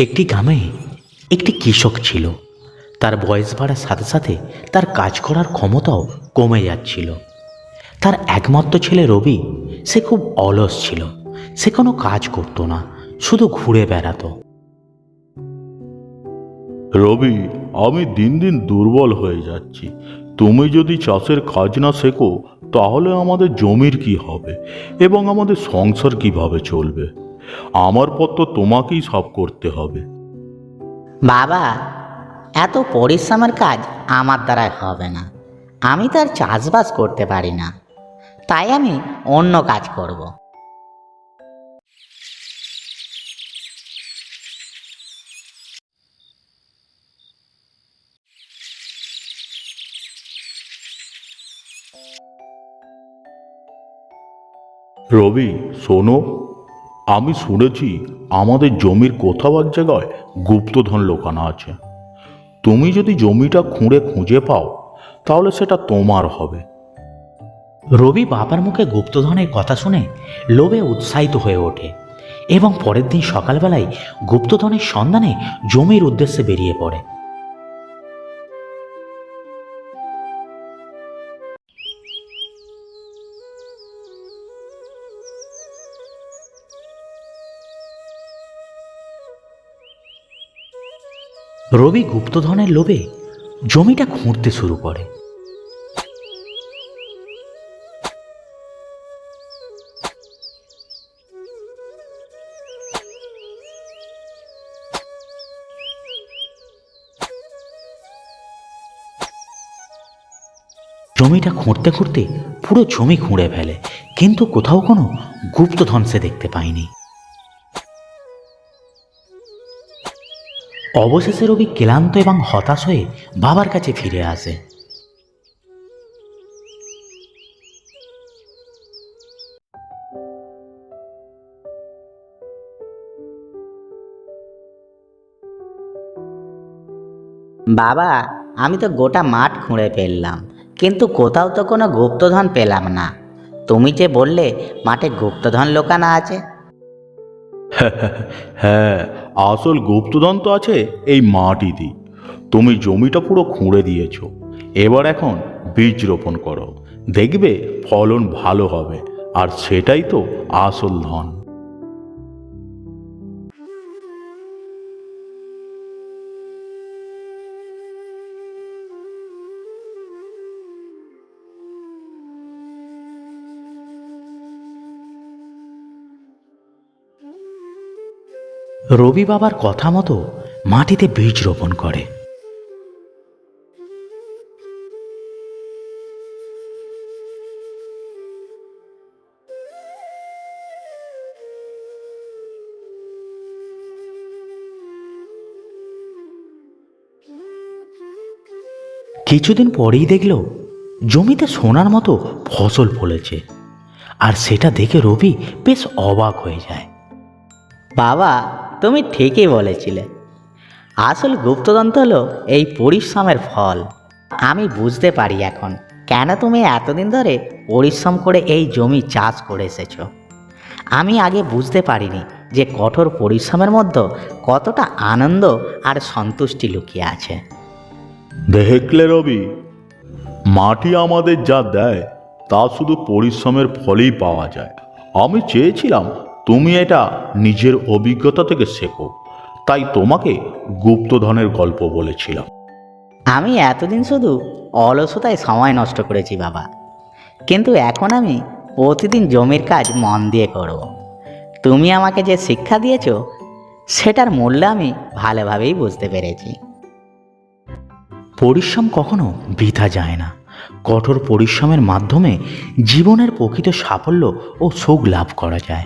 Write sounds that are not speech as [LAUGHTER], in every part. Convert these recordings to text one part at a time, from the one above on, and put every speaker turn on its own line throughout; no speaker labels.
একটি গ্রামে একটি কৃষক ছিল। তার বয়স বাড়ার সাথে সাথে তার কাজ করার ক্ষমতাও কমে যাচ্ছিল। তার একমাত্র ছেলে রবি, সে খুব অলস ছিল। সে কোনো কাজ করতো না, শুধু ঘুরে বেড়াতো।
রবি, আমি দিন দিন দুর্বল হয়ে যাচ্ছি। তুমি যদি চাষের কাজ না শেখো, তাহলে আমাদের জমির কি হবে এবং আমাদের সংসার কীভাবে চলবে? আমার পর তো তোমাকেই সব করতে হবে।
বাবা এত পরিশ্রমের কাজ আমার দ্বারা হবে না। আমি তার চাষবাস করতে পারি না। তাই আমি অন্য কাজ করব।
রবি শোনো। আমি শুনেছি আমাদের জমির কোথাও এক জায়গায় গুপ্তধন লোকানো আছে। তুমি যদি জমিটা খুঁড়ে খুঁজে পাও, তাহলে সেটা তোমার হবে।
রবি বাবার মুখে গুপ্তধনের কথা শুনে লোভে উৎসাহিত হয়ে ওঠে এবং পরের দিন সকালবেলায় গুপ্তধনের সন্ধানে জমির উদ্দেশ্যে বেরিয়ে পড়ে। রবি গুপ্তধনের লোভে জমিটা খুঁড়তে শুরু করে। জমিটা খুঁড়তে খুঁড়তে পুরো জমি খুঁড়ে ফেলে, কিন্তু কোথাও কোনো গুপ্তধন সে দেখতে পায়নি। অবশেষে রবি ক্লান্ত এবং হতাশ হয়ে বাবার কাছে ফিরে আসে।
বাবা, আমি তো গোটা মাঠ খুঁড়ে ফেললাম, কিন্তু কোথাও তো কোনো গুপ্তধন পেলাম না। তুমি যে বললে, মাঠে গুপ্তধন লোকানো আছে। [LAUGHS]
হ্যাঁ আসল গুপ্তধন তো আছে এই মাটিতে। তুমি জমিটা পুরো খুঁড়ে দিয়েছ। এবার এখন বীজ রোপণ করো। দেখবে ফলন ভালো হবে, আর সেটাই তো আসল ধন।
রবি বাবার কথা মতো মাটিতে বীজ রোপণ করে। কিছুদিন পরেই দেখল জমিতে সোনার মতো ফসল ফলেছে। আর সেটা দেখে রবি বেশ অবাক হয়ে যায়।
বাবা, তুমি ঠিকই বলেছিলে। আসল গুপ্তদন্ত হলো এই পরিশ্রমের ফল। আমি বুঝতে পারি এখন, কেন তুমি এতদিন ধরে পরিশ্রম করে এই জমি চাষ করে এসেছ? আমি আগে বুঝতে পারিনি যে কঠোর পরিশ্রমের মধ্যে কতটা আনন্দ আর সন্তুষ্টি লুকিয়ে আছে।
দেখলে রবি, মাটি আমাদের যা দেয়, তা শুধু পরিশ্রমের ফলেই পাওয়া যায়। আমি চেয়েছিলাম তুমি এটা নিজের অভিজ্ঞতা থেকে শেখো। তাই তোমাকে গুপ্তধনের গল্প বলেছিলাম।
আমি এতদিন শুধু অলসতায় সময় নষ্ট করেছি বাবা। কিন্তু এখন আমি প্রতিদিন জমির কাজ মন দিয়ে করব। তুমি আমাকে যে শিক্ষা দিয়েছ সেটার মূল্য আমি ভালোভাবেই বুঝতে পেরেছি।
পরিশ্রম কখনো বৃথা যায় না। কঠোর পরিশ্রমের মাধ্যমে জীবনের প্রকৃত সাফল্য ও সুখ লাভ করা যায়।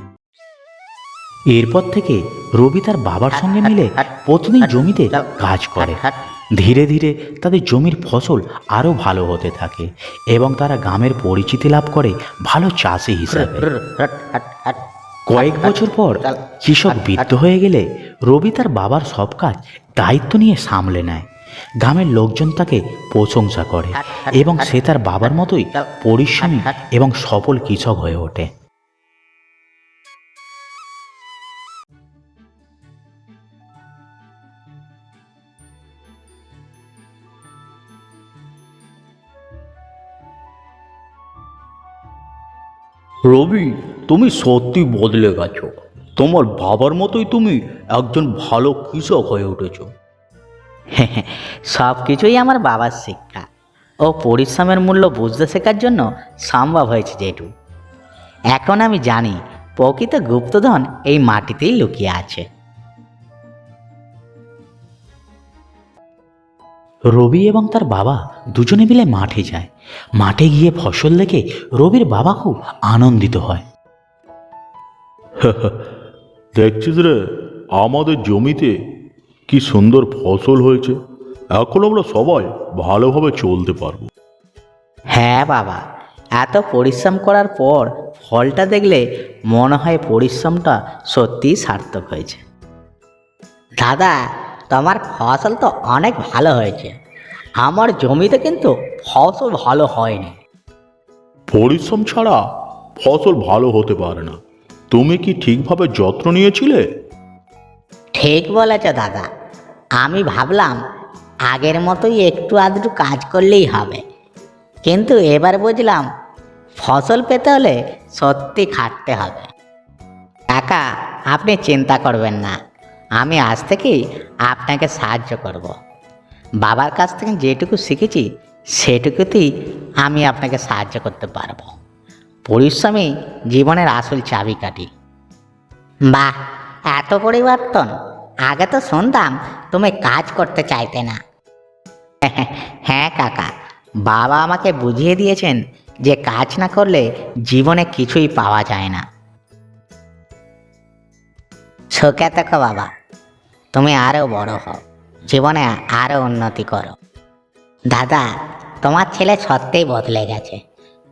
এরপর থেকে রবি তার বাবার সঙ্গে মিলে প্রতিদিন জমিতে কাজ করে। ধীরে ধীরে তাদের জমির ফসল আরও ভালো হতে থাকে এবং তারা গ্রামের পরিচিতি লাভ করে ভালো চাষি হিসাবে। কয়েক বছর পর কৃষক বৃদ্ধ হয়ে গেলে রবি তার বাবার সব কাজ দায়িত্ব নিয়ে সামলে নেয়। গ্রামের লোকজন তাকে প্রশংসা করে এবং সে তার বাবার মতোই পরিশ্রমী এবং সফল কৃষক হয়ে ওঠে।
রবি, তুমি সত্যি বদলে গেছো। তোমার বাবার মতোই তুমি একজন ভালো কৃষক হয়ে উঠেছ। [LAUGHS]
সব কিছুই আমার বাবার শিক্ষা। ও পরিশ্রমের মূল্য বুঝতে শেখার জন্য সম্ভব হয়েছে যেটু এখন আমি জানি, প্রকৃত গুপ্তধন এই মাটিতেই লুকিয়ে আছে।
রবি এবং তার বাবা দুজনে মিলে মাঠে যায়। মাঠে গিয়ে ফসল দেখে রবির বাবা খুব আনন্দিত হয়। [LAUGHS]
দেখছিস রে আমাদের জমিতে কি সুন্দর ফসল হয়েছে। এখন আমরা সবাই ভালোভাবে চলতে পারব।
হ্যাঁ বাবা এত পরিশ্রম করার পর ফলটা দেখলে মনে হয় পরিশ্রমটা সত্যিই সার্থক হয়েছে। দাদা তোমার ফসল তো অনেক ভালো হয়েছে। আমার জমিতে কিন্তু ফসল ভালো হয়নি।
পরিশ্রম ছাড়া ফসল ভালো হতে পারে না। তুমি কি ঠিকভাবে যত্ন নিয়েছিলে?
ঠিক বলেছ দাদা। আমি ভাবলাম আগের মতোই একটু আধটু কাজ করলেই হবে। কিন্তু এবার বুঝলাম ফসল পেতে হলে সত্যি খাটতে হবে। কাকা আপনি চিন্তা করবেন না। আমি আজ থেকেই আপনাকে সাহায্য করব। বাবার কাছ থেকে যেটুকু শিখেছি, সেটুকুতেই আমি আপনাকে সাহায্য করতে পারব। পরিশ্রমী জীবনের আসল চাবিকাঠি। বাহ, এত পরিবর্তন। আগে তো শুনতাম তুমি কাজ করতে চাইতে না। [LAUGHS] হ্যাঁ কাকা, বাবা আমাকে বুঝিয়ে দিয়েছেন যে কাজ না করলে জীবনে কিছুই পাওয়া যায় না। সুখে থেকো বাবা। তুমি আরও বড় হও। জীবনে আরও উন্নতি করো। দাদা, তোমার ছেলে সত্যিই বদলে গেছে।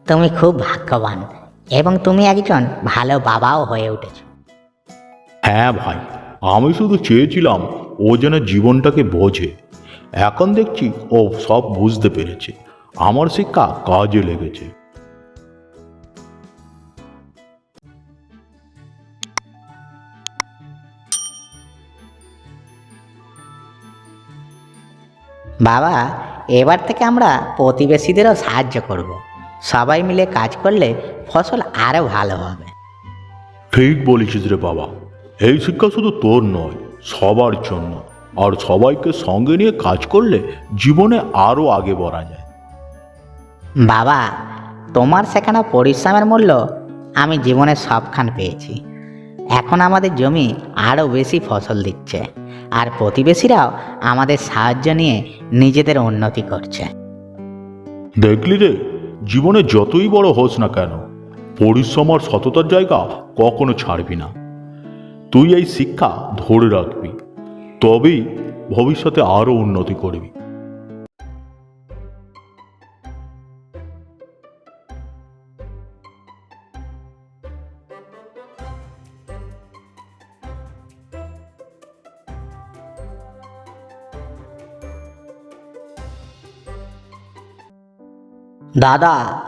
তুমি খুব ভাগ্যবান এবং তুমি একজন ভালো বাবাও হয়ে উঠেছ।
হ্যাঁ ভাই, আমি শুধু চেয়েছিলাম ও যেন জীবনটাকে বোঝে। এখন দেখছি ও সব বুঝতে পেরেছে। আমার শিক্ষা কাজে লেগেছে।
বাবা এবার থেকে আমরা প্রতিবেশীদেরও সাহায্য করব। সবাই মিলে কাজ করলে ফসল আরও ভালো হবে।
ঠিক বলেছিস রে বাবা। এই শিক্ষা শুধু তোর নয় সবার জন্য। আর সবাইকে সঙ্গে নিয়ে কাজ করলে জীবনে আরও আগে বড়া যায়।
বাবা তোমার শেখানো পরিশ্রমের মূল্য আমি জীবনে সবখান পেয়েছি। এখন আমাদের জমি আরও বেশি ফসল দিচ্ছে। আর প্রতিবেশীরাও আমাদের সাহায্য নিয়ে নিজেদের উন্নতি করছে।
দেখলি রে, জীবনে যতই বড় হোস না কেন, পরিশ্রম আর সততার জায়গা কখনো ছাড়বি না। তুই এই শিক্ষা ধরে রাখবি, তবেই ভবিষ্যতে আরও উন্নতি করবি।
দাদা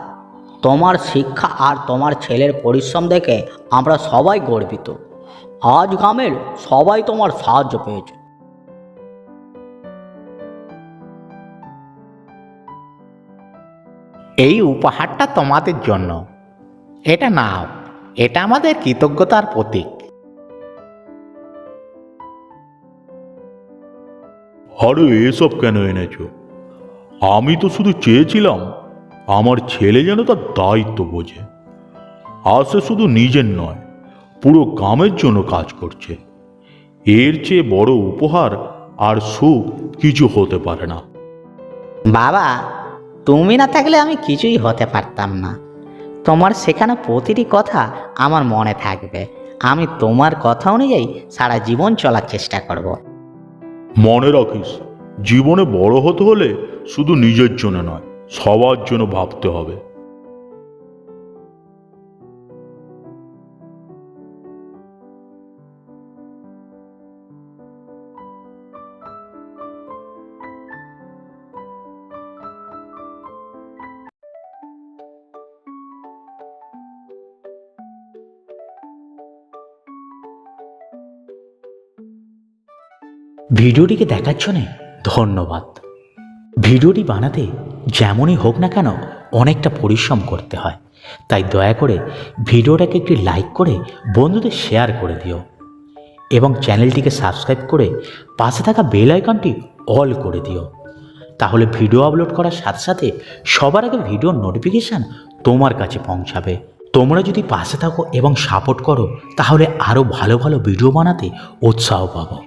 তোমার শিক্ষা আর তোমার ছেলের পরিশ্রম দেখে আমরা সবাই গর্বিত। আজ গ্রামের সবাই তোমার সাহায্য পেয়েছে।
এই উপহারটা তোমাদের জন্য। এটা নাও এটা আমাদের কৃতজ্ঞতার প্রতীক।
আরে এসব কেন এনেছো? আমি তো শুধু চেয়েছিলাম আমার ছেলে যেন তার দায়িত্ব বোঝে। আর সে শুধু নিজের নয় পুরো গ্রামের জন্য কাজ করছে। এর চেয়ে বড় উপহার আর সুখ কিছু হতে পারে না।
বাবা তুমি না থাকলে আমি কিছুই হতে পারতাম না। তোমার সেখানে প্রতিটি কথা আমার মনে থাকবে। আমি তোমার কথা অনুযায়ী সারা জীবন চলার চেষ্টা করব।
মনে রাখিস জীবনে বড় হতে হলে শুধু নিজের জন্য নয় সবার জন্য ভাবতে হবে।
ভিডিওটিকে দেখার জন্যে ধন্যবাদ। ভিডিওটি বানাতে যেমনই হোক না কেন অনেকটা পরিশ্রম করতে হয়। তাই দয়া করে ভিডিওটাকে একটি লাইক করে বন্ধুদের শেয়ার করে দিও এবং চ্যানেলটিকে সাবস্ক্রাইব করে পাশে থাকা বেল আইকনটি অল করে দিও। তাহলে ভিডিও আপলোড করার সাথে সাথে সবার আগে ভিডিওর নোটিফিকেশান তোমার কাছে পৌঁছাবে। তোমরা যদি পাশে থাকো এবং সাপোর্ট করো, তাহলে আরও ভালো ভালো ভিডিও বানাতে উৎসাহ পাবো।